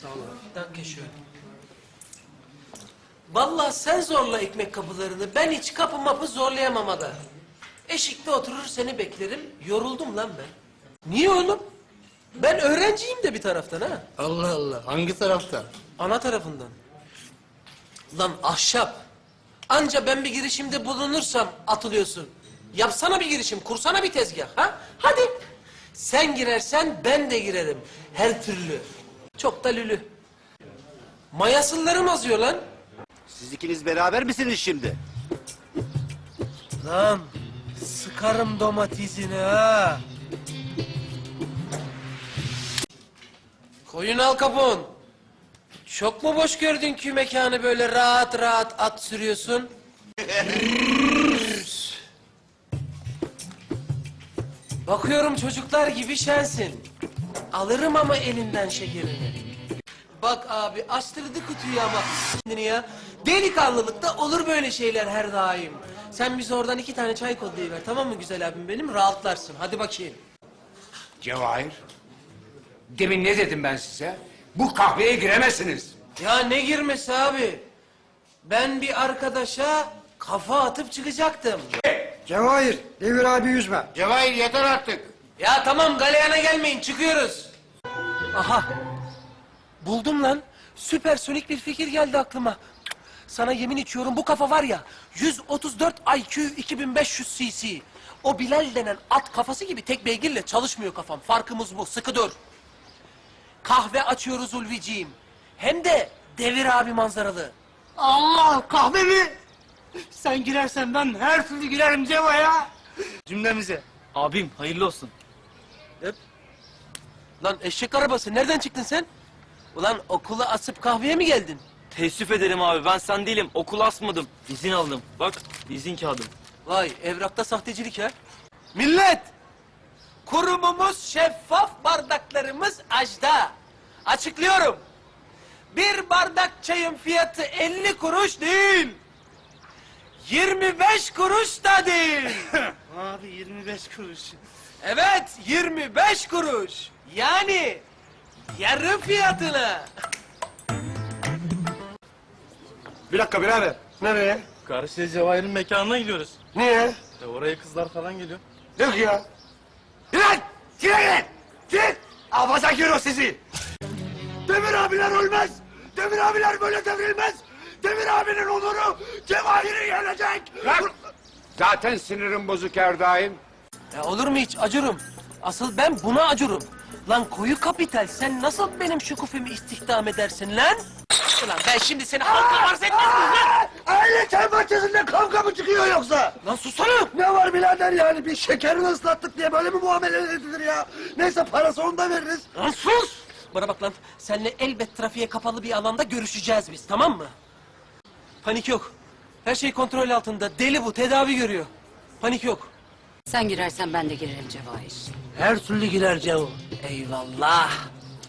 Sağ ol abi. Danke schön. Vallahi sen zorla ekmek kapılarını. Ben hiç kapı mapı zorlayamam aga. Eşikte oturur seni beklerim. Yoruldum lan ben. Niye oğlum? Ben öğrenciyim de bir taraftan ha. Allah Allah. Hangi tarafta? Ana tarafından. Lan ahşap. Anca ben bir girişimde bulunursam atılıyorsun. Yapsana bir girişim, kursana bir tezgah ha? Hadi. Sen girersen ben de girerim. Her türlü. Çok da lülü. Mayasıllarım azıyor lan. Siz ikiniz beraber misiniz şimdi? Lan sıkarım domatesini ha. Koyun al kapun. Çok mu boş gördün ki mekanı böyle rahat rahat at sürüyorsun? Bakıyorum çocuklar gibi şensin. Alırım ama elinden şekerini. Bak abi açtırdı kutuyu ama kendini ya. Delikanlılıkta olur böyle şeyler her daim. Sen bize oradan iki tane çay kodlayıver tamam mı güzel abim benim? Rahatlarsın. Hadi bakayım. Cevahir. Demin ne dedim ben size? Bu kahveye giremezsiniz. Ya ne girmesi abi? Ben bir arkadaşa kafa atıp çıkacaktım. Cevahir, Devir abi yüzme. Cevahir yeter artık. Ya tamam galeyana gelmeyin çıkıyoruz. Aha. Buldum lan. Süpersonik bir fikir geldi aklıma. Sana yemin içiyorum bu kafa var ya 134 IQ 2500 cc. O Bilal denen at kafası gibi tek beygirle çalışmıyor kafam. Farkımız bu. Sıkı dur. Kahve açıyoruz Ulviciğim. Hem de Devir abi manzaralı. Allah kahve mi? Sen girersen ben her türlü girerim Ceva ya. Cümlemize. Abim hayırlı olsun. Lan eşek arabası nereden çıktın sen? Ulan okula asıp kahveye mi geldin? Teessüf ederim abi ben sen değilim. Okul asmadım. İzin aldım. Bak izin kağıdım. Vay evrakta sahtecilik ha. Millet! Kurumumuz şeffaf bardaklarımız ajda. Açıklıyorum. Bir bardak çayın fiyatı 50 kuruş değil. 25 kuruş da değil. Abi 25 kuruş. Evet 25 kuruş. Yani yarı fiyatına. Bir dakika birader. Nereye? Karşıya Cevahir'in mekanına gidiyoruz. Niye? E oraya kızlar falan geliyor. Yok ya. Lan! Girin! Git! Abaza gir o sizi. Demir abiler ölmez. Demir abiler böyle devrilmez. Demir abinin onuru Cevahir'i yenecek. Lan! Zaten sinirim bozuk Erdaim. Ya olur mu hiç acırım. Asıl ben buna acırım. Lan koyu kapital sen nasıl benim şükufemi istihdam edersin lan? Ulan ben şimdi seni halka arz etmez miyim lan? Aile çay bahçesinde kavga mı çıkıyor yoksa? Lan susana! Ne var birader yani bir şekerini ıslattık diye böyle mi muamele edilir ya? Neyse parası onu da veririz. Lan sus! Bana bak lan, seninle elbet trafiğe kapalı bir alanda görüşeceğiz biz, tamam mı? Panik yok. Her şey kontrol altında. Deli bu, tedavi görüyor. Panik yok. Sen girersen ben de girerim Cevahir. Her türlü girer Cevo. Eyvallah.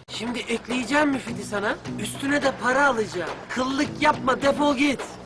Şimdi ekleyeceğim mi Fidi sana? Üstüne de para alacağım. Kıllık yapma, defol git.